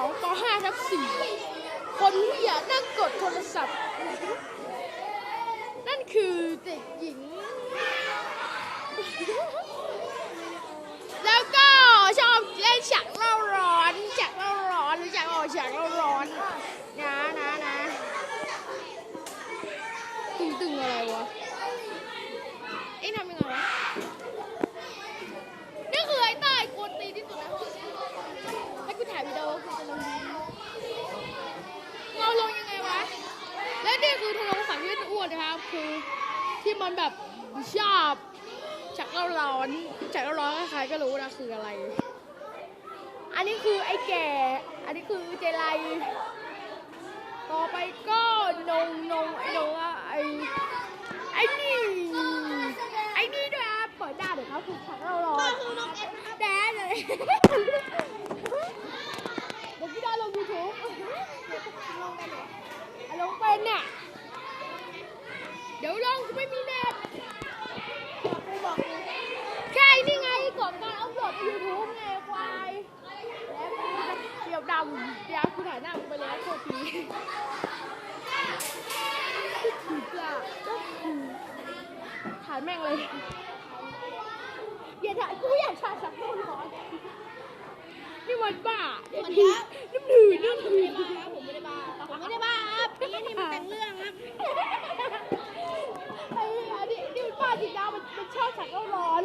2ป5ทับ4คนที่อยานั่งกดโทรศัพท์ นั่นคือเด็กหญิง แล้วก็ชอบเล่นฉากเล่าร้อนฉากเล่าร้อนหรู้จักออกฉากเล่าร้อนนะนะนะตึงตึงๆอะไรวะ เอ็งทำยังไงวะ นี่คือไอ้ใต้กวนตีนที่สุดในห้องให้กูถ่ายวิดีโอกูจะลงเงาลงยังไงวะ และนี่ คือธนงศักดิ์ที่เป็นอ้วนนะครับ คือที่มันแบบชอบจากเราร้อนจากเราร้อนใครๆก็รู้นะคืออะไร อันนี้คือไอ้แก่ อันนี้คือเจไลต่อไปก็นงนงไอ้นงอะไอ้ไอ้นี่ไอ้นี่ด้วยครับเปิดหน้าเดี๋ยวเขาคือฉันเรารอก็คือนกเอ็นครับแดนเลยเดี๋ยวพี่ได้ลงยูทูบลงไปเลยลงเป็นน่ะเดี๋ยวลงกู ไม่มีเน็ตกูบอกกูแค่นี่ไงกดการอัพโหลดยูทูบไงควายแล้วเกี่ยวดำเดี๋ยวกูถ่ายหน้ากูไปแล้วโทษทีถูกอะถ่ายแม่งเลยอย่าถ่ายกูอยากถ่ายสักคนร้อนนี่มันบ้าน้ำถือน้ำถือน้ำถือผมไม่ได้บ้าผมไม่ได้บ้าครับนี่นี่มันแต่งเรื่องครับ ค่ะก็ร้อน